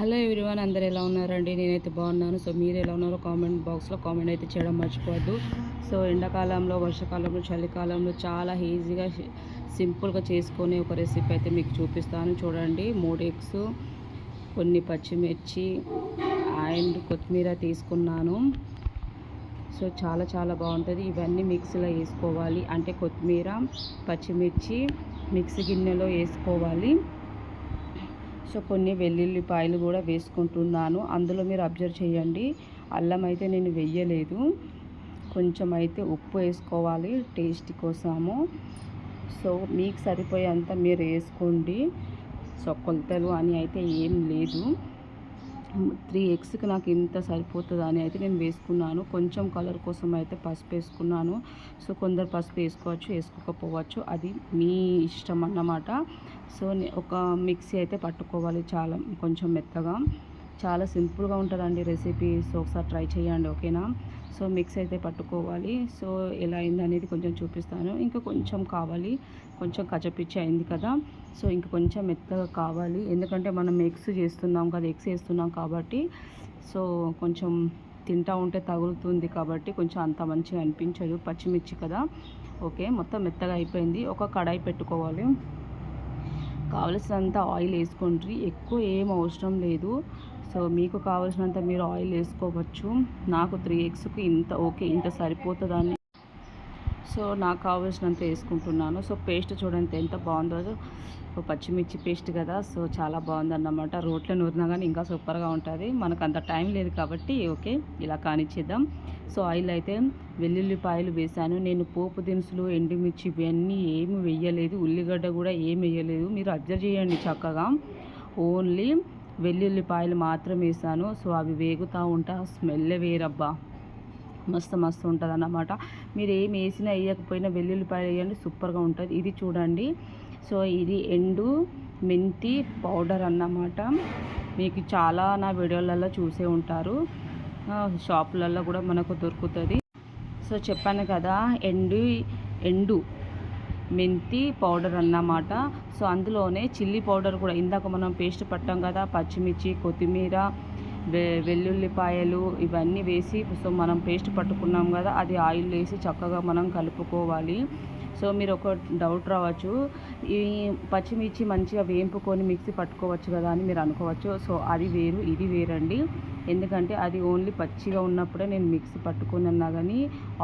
Hello everyone అందరు ఎలా ఉన్నారండి? నేనైతే బాగున్నాను. సో మీరు ఎలా ఉన్నారో కామెంట్ బాక్స్లో కామెంట్ అయితే చేయడం మర్చిపోవద్దు. సో ఎండాకాలంలో వర్షాకాలంలో చలికాలంలో చాలా ఈజీగా సింపుల్గా చేసుకునే ఒక రెసిపీ అయితే మీకు చూపిస్తాను. చూడండి. మూడు ఎగ్స్ కొన్ని పచ్చిమిర్చి అండ్ కొత్తిమీర తీసుకున్నాను. సో చాలా చాలా బాగుంటుంది. ఇవన్నీ మిక్సీలో వేసుకోవాలి. అంటే కొత్తిమీర పచ్చిమిర్చి మిక్సీ గిన్నెలో వేసుకోవాలి. సో కొన్ని వెల్లుల్లిపాయలు కూడా వేసుకుంటున్నాను. అందులో మీరు అబ్జర్వ్ చేయండి. అల్లం అయితే నేను వెయ్యలేదు కొంచెం అయితే ఉప్పు వేసుకోవాలి టేస్ట్ కోసము. సో మీకు సరిపోయేంత మీరు వేసుకోండి. సో కొలతలు అని అయితే ఏం లేదు. త్రీ ఎగ్స్కి నాకు ఇంత సరిపోతుంది అని అయితే నేను వేసుకున్నాను. కొంచెం కలర్ కోసం అయితే పసుపు వేసుకున్నాను. సో కొందరు పసుపు వేసుకోవచ్చు వేసుకోకపోవచ్చు. అది మీ ఇష్టం అన్నమాట. సో ఒక మిక్సీ అయితే పట్టుకోవాలి చాలా కొంచెం మెత్తగా. చాలా సింపుల్గా ఉంటుందండి రెసిపీ. సో ఒకసారి ట్రై చేయండి ఓకేనా? సో మిక్స్ అయితే పట్టుకోవాలి. సో ఎలా అయింది అనేది కొంచెం చూపిస్తాను. ఇంకా కొంచెం కావాలి. కొంచెం కచపిచ్చి అయింది కదా. సో ఇంక కొంచెం మెత్తగా కావాలి. ఎందుకంటే మనం ఎగ్స్ చేస్తున్నాం కదా ఎగ్స్ వేస్తున్నాం కాబట్టి. సో కొంచెం తింటా ఉంటే తగులుతుంది కాబట్టి కొంచెం అంత మంచిగా అనిపించదు. పచ్చిమిర్చి కదా. ఓకే మొత్తం మెత్తగా అయిపోయింది. ఒక కడాయి పెట్టుకోవాలి. కావలసినంత ఆయిల్ వేసుకోండి. ఎక్కువ ఏం అవసరం లేదు. సో మీకు కావాల్సినంత మీరు ఆయిల్ వేసుకోవచ్చు. నాకు త్రీ ఎగ్స్కి ఇంత ఓకే ఇంత సరిపోతుందని. సో నాకు కావాల్సినంత వేసుకుంటున్నాను. సో పేస్ట్ చూడండి ఎంత బాగుందో. పచ్చిమిర్చి పేస్ట్ కదా సో చాలా బాగుంది అన్నమాట రోట్లో నూరినా కానీ ఇంకా సూపర్గా ఉంటుంది. మనకు అంత టైం లేదు కాబట్టి ఓకే ఇలా కానిచ్చేద్దాం. సో ఆయిల్ అయితే వెల్లుల్లిపాయలు వేశాను నేను పోపు దినుసులు ఎండుమిర్చి ఇవన్నీ ఏమి వేయలేదు. ఉల్లిగడ్డ కూడా ఏమి వేయలేదు. మీరు అబ్జర్వ్ చేయండి చక్కగా. ఓన్లీ వెల్లుల్లిపాయలు మాత్రం వేసాను సో అవి వేగుతూ ఉంటా. స్మెల్ వేరబ్బా. మస్తు మస్తు ఉంటుంది అన్నమాట మీరు ఏం వేసినా వేయకపోయినా వెల్లుల్లిపాయలు వేయండి. సూపర్గా ఉంటుంది. ఇది చూడండి. సో ఇది ఎండు మెంతి పౌడర్ అన్నమాట. మీకు చాలా నా వీడియోలలో చూసే ఉంటారు. షాపులలో కూడా మనకు దొరుకుతుంది. సో చెప్పాను కదా ఎండు ఎండు మెంతి పౌడర్ అన్నమాట. సో అందులోనే చిల్లీ పౌడర్ కూడా ఇందాక మనం పేస్ట్ పట్టాం కదా పచ్చిమిర్చి కొత్తిమీర వె వెల్లుల్లిపాయలు ఇవన్నీ వేసి సో మనం పేస్ట్ పట్టుకున్నాం కదా అది ఆయిల్ వేసి చక్కగా మనం కలుపుకోవాలి. సో మీరు ఒక డౌట్ రావచ్చు. ఈ పచ్చిమిర్చి మంచిగా వేంపుకొని మిక్సీ పట్టుకోవచ్చు కదా అని మీరు అనుకోవచ్చు. సో అది వేరు ఇది వేరండి. ఎందుకంటే అది ఓన్లీ పచ్చిగా ఉన్నప్పుడే నేను మిక్సీ పట్టుకొని అన్నా కానీ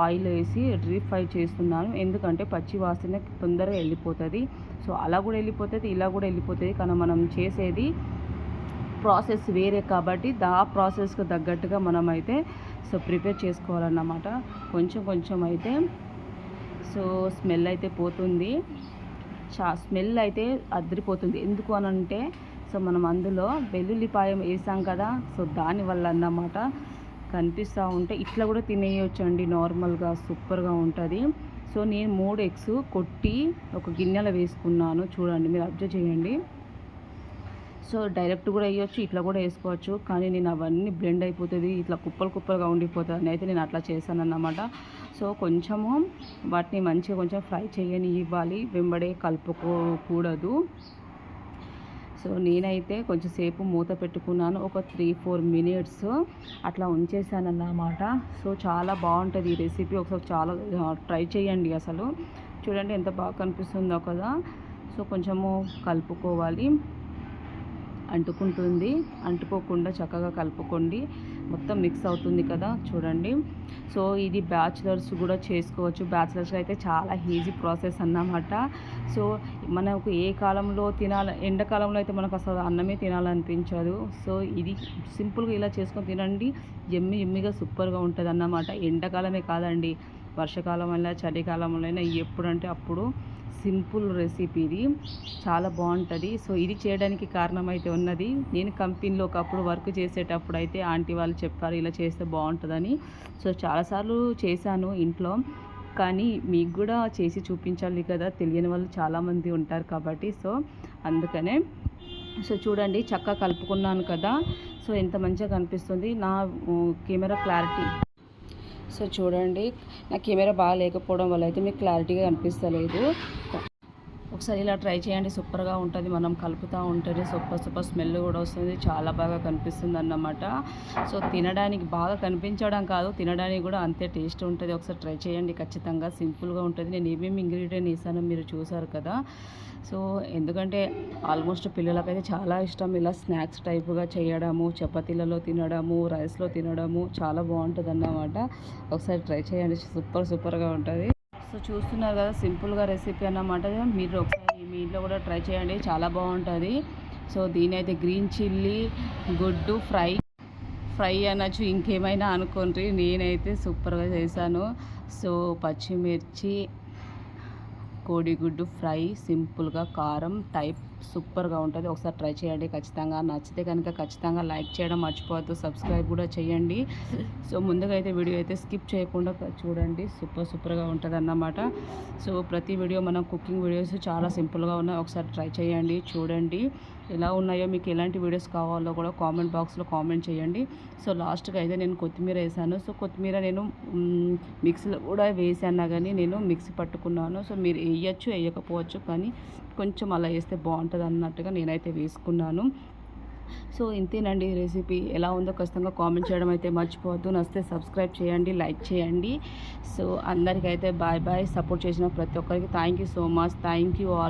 ఆయిల్ వేసి డీప్ ఫ్రై చేస్తున్నాను. ఎందుకంటే పచ్చి వాసన తొందరగా వెళ్ళిపోతుంది. సో అలా కూడా వెళ్ళిపోతుంది ఇలా కూడా వెళ్ళిపోతుంది. కానీ మనం చేసేది ప్రాసెస్ వేరే కాబట్టి దా ప్రాసెస్కి తగ్గట్టుగా మనం అయితే సో ప్రిపేర్ చేసుకోవాలన్నమాట. కొంచెం కొంచెం అయితే సో స్మెల్ అయితే పోతుంది. చా స్మెల్ అయితే అదిరిపోతుంది. ఎందుకు అని అంటే సో మనం అందులో వెల్లుల్లిపాయం వేసాం కదా సో దానివల్ల అన్నమాట కనిపిస్తూ ఉంటే ఇట్లా కూడా తినేయచ్చు అండి నార్మల్గా సూపర్గా ఉంటుంది. సో నేను మూడు ఎగ్స్ కొట్టి ఒక గిన్నెలో వేసుకున్నాను. చూడండి మీరు అబ్జర్వ్ చేయండి. సో డైరెక్ట్ కూడా వేయొచ్చు ఇట్లా కూడా వేసుకోవచ్చు. కానీ నేను అవన్నీ బ్లెండ్ అయిపోతుంది ఇట్లా కుప్పలు కుప్పలుగా ఉండిపోతుంది అని అయితే నేను అట్లా చేశాను అన్నమాట. సో కొంచెము వాటిని మంచిగా కొంచెం ఫ్రై చేయని ఇవ్వాలి వెంబడే కలుపుకోకూడదు. సో నేనైతే కొంచెం సేపు మూత పెట్టుకున్నాను. ఒక త్రీ ఫోర్ మినిట్స్ అట్లా ఉంచేసాను అన్నమాట సో చాలా బాగుంటుంది ఈ రెసిపీ. ఒకసారి చాలా ట్రై చేయండి అసలు. చూడండి ఎంత బాగా కనిపిస్తుందో కదా. సో కొంచెము కలుపుకోవాలి. అంటుకుంటుంది. అంటుకోకుండా చక్కగా కలుపుకోండి. మొత్తం మిక్స్ అవుతుంది కదా చూడండి. సో ఇది బ్యాచిలర్స్ కూడా చేసుకోవచ్చు. బ్యాచిలర్స్ అయితే చాలా ఈజీ ప్రాసెస్ అన్నమాట. సో మనకు ఏ కాలంలో తినాల ఎండాకాలంలో అయితే మనకు అసలు అన్నమే తినాలనిపించదు. సో ఇది సింపుల్గా ఇలా చేసుకొని తినండి. ఎమ్మి ఎమ్మిగా సూపర్గా ఉంటుంది అన్నమాట ఎండాకాలమే కాదండి. వర్షాకాలం అయినా చలికాలంలో అయినా ఎప్పుడంటే అప్పుడు. సింపుల్ రెసిపీ ఇది. చాలా బాగుంటుంది. సో ఇది చేయడానికి కారణం అయితే ఉన్నది. నేను కంపెనీలో ఒకప్పుడు వర్క్ చేసేటప్పుడు అయితే ఆంటీ వాళ్ళు చెప్పారు ఇలా చేస్తే బాగుంటుందని. సో చాలాసార్లు చేశాను ఇంట్లో. కానీ మీకు కూడా చేసి చూపించాలి కదా తెలియని వాళ్ళు చాలామంది ఉంటారు కాబట్టి. సో అందుకనే. సో చూడండి చక్కగా కలుపుకున్నాను కదా. సో ఎంత మంచిగా కనిపిస్తుంది. నా కెమెరా క్లారిటీ. సో చూడండి నా కెమెరా బాగా లేకపోవడం వల్ల అయితే మీకు క్లారిటీగా కనిపిస్తలేదు. ఒకసారి ఇలా ట్రై చేయండి సూపర్గా ఉంటుంది. మనం కలుపుతూ ఉంటేనే సూపర్ సూపర్ స్మెల్ కూడా వస్తుంది. చాలా బాగా కనిపిస్తుంది అన్నమాట సో తినడానికి బాగా కనిపించడం కాదు తినడానికి కూడా అంతే టేస్ట్ ఉంటుంది. ఒకసారి ట్రై చేయండి. ఖచ్చితంగా సింపుల్గా ఉంటుంది. నేను ఏమేమి ఇంగ్రీడియంట్ వేసానో మీరు చూసారు కదా. సో ఎందుకంటే ఆల్మోస్ట్ పిల్లలకైతే చాలా ఇష్టం ఇలా స్నాక్స్ టైప్గా చేయడము చపాతీలలో తినడము రైస్లో తినడము. చాలా బాగుంటుంది అన్నమాట ఒకసారి ట్రై చేయండి. సూపర్ సూపర్గా ఉంటుంది. సో చూస్తున్నారు కదా సింపుల్గా రెసిపీ అన్నమాట. మీరు ఒకసారి మీ ఇంట్లో కూడా ట్రై చేయండి చాలా బాగుంటుంది. సో దీని అయితే గ్రీన్ చిల్లీ గుడ్డు ఫ్రై. ఫ్రై అనొచ్చు ఇంకేమైనా అనుకోండి నేనైతే సూపర్గా చేశాను. సో పచ్చిమిర్చి కోడిగుడ్డు ఫ్రై సింపుల్గా కారం టైప్ సూపర్గా ఉంటుంది. ఒకసారి ట్రై చేయండి. ఖచ్చితంగా నచ్చితే కనుక ఖచ్చితంగా లైక్ చేయడం మర్చిపోవద్దు. సబ్స్క్రైబ్ కూడా చేయండి. సో ముందుగా అయితే వీడియో అయితే స్కిప్ చేయకుండా చూడండి. సూపర్ సూపర్గా ఉంటుంది అన్నమాట సో ప్రతి వీడియో మనం కుకింగ్ వీడియోస్ చాలా సింపుల్గా ఉన్నాయి. ఒకసారి ట్రై చేయండి. చూడండి. ఎలా ఉన్నాయో మీకు ఎలాంటి వీడియోస్ కావాలో కూడా కామెంట్ బాక్స్లో కామెంట్ చేయండి. సో లాస్ట్గా అయితే నేను కొత్తిమీర వేసాను. సో కొత్తిమీర నేను మిక్సీలో కూడా వేసాను కానీ నేను మిక్సీ పట్టుకున్నాను. సో మీరు వేయచ్చు వేయకపోవచ్చు కానీ కొంచెం అలా వేస్తే బాగుంటుంది అన్నట్టుగా నేనైతే వేసుకున్నాను. సో ఇంతేనండి రెసిపీ. ఎలా ఉందో ఖచ్చితంగా కామెంట్ చేయడం అయితే మర్చిపోవద్దు. నచ్చితే సబ్స్క్రైబ్ చేయండి లైక్ చేయండి. సో అందరికైతే బాయ్ బాయ్. సపోర్ట్ చేసిన ప్రతి ఒక్కరికి thank you so much. Thank you all.